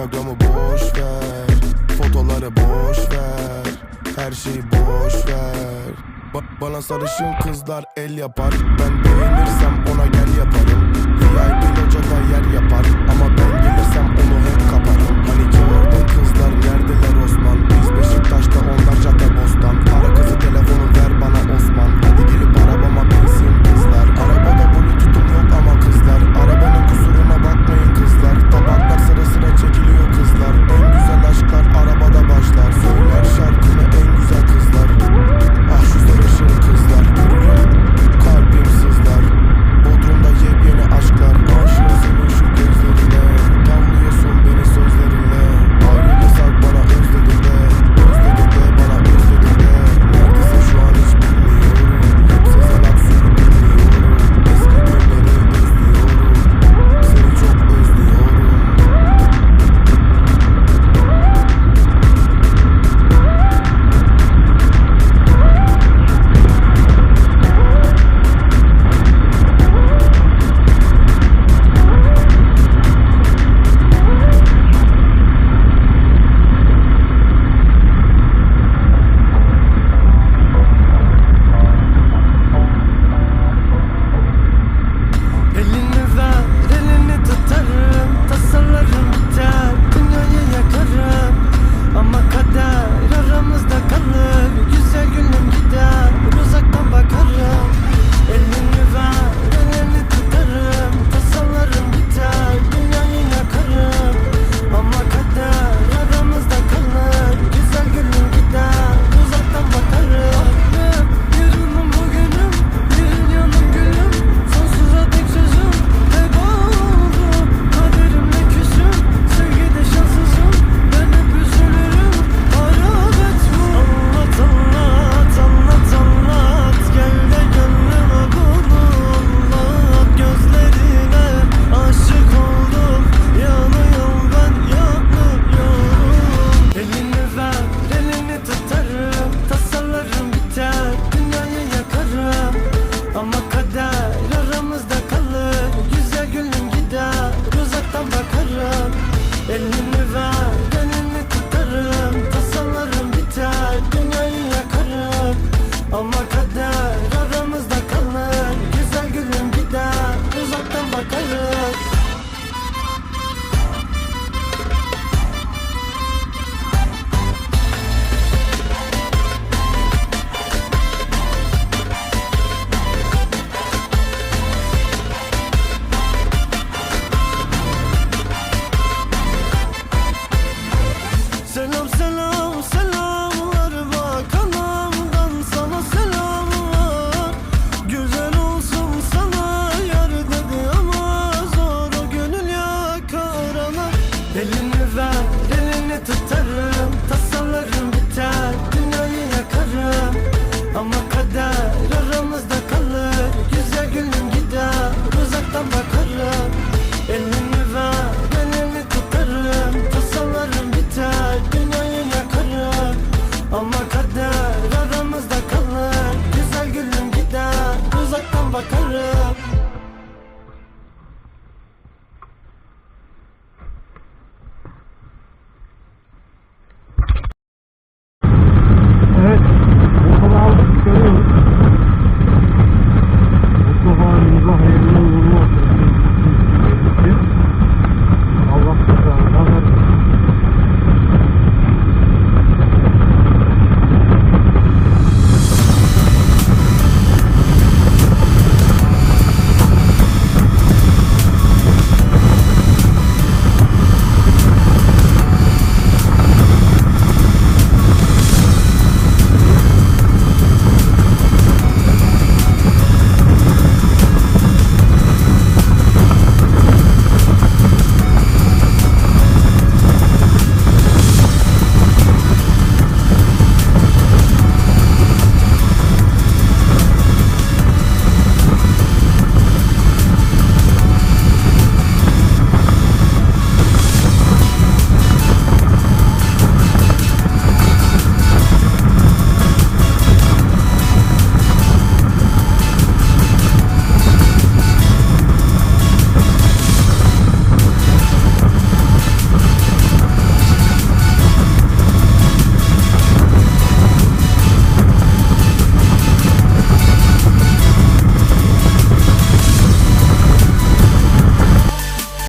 Instagram'ı boş ver. Fotoları boş ver. Her şeyi boş ver. Ba Bana sarışın kızlar el yapar. Ben beğenirsem ona gel yaparım. VIP locada yer yapar. Ama ben gelirsem onu hep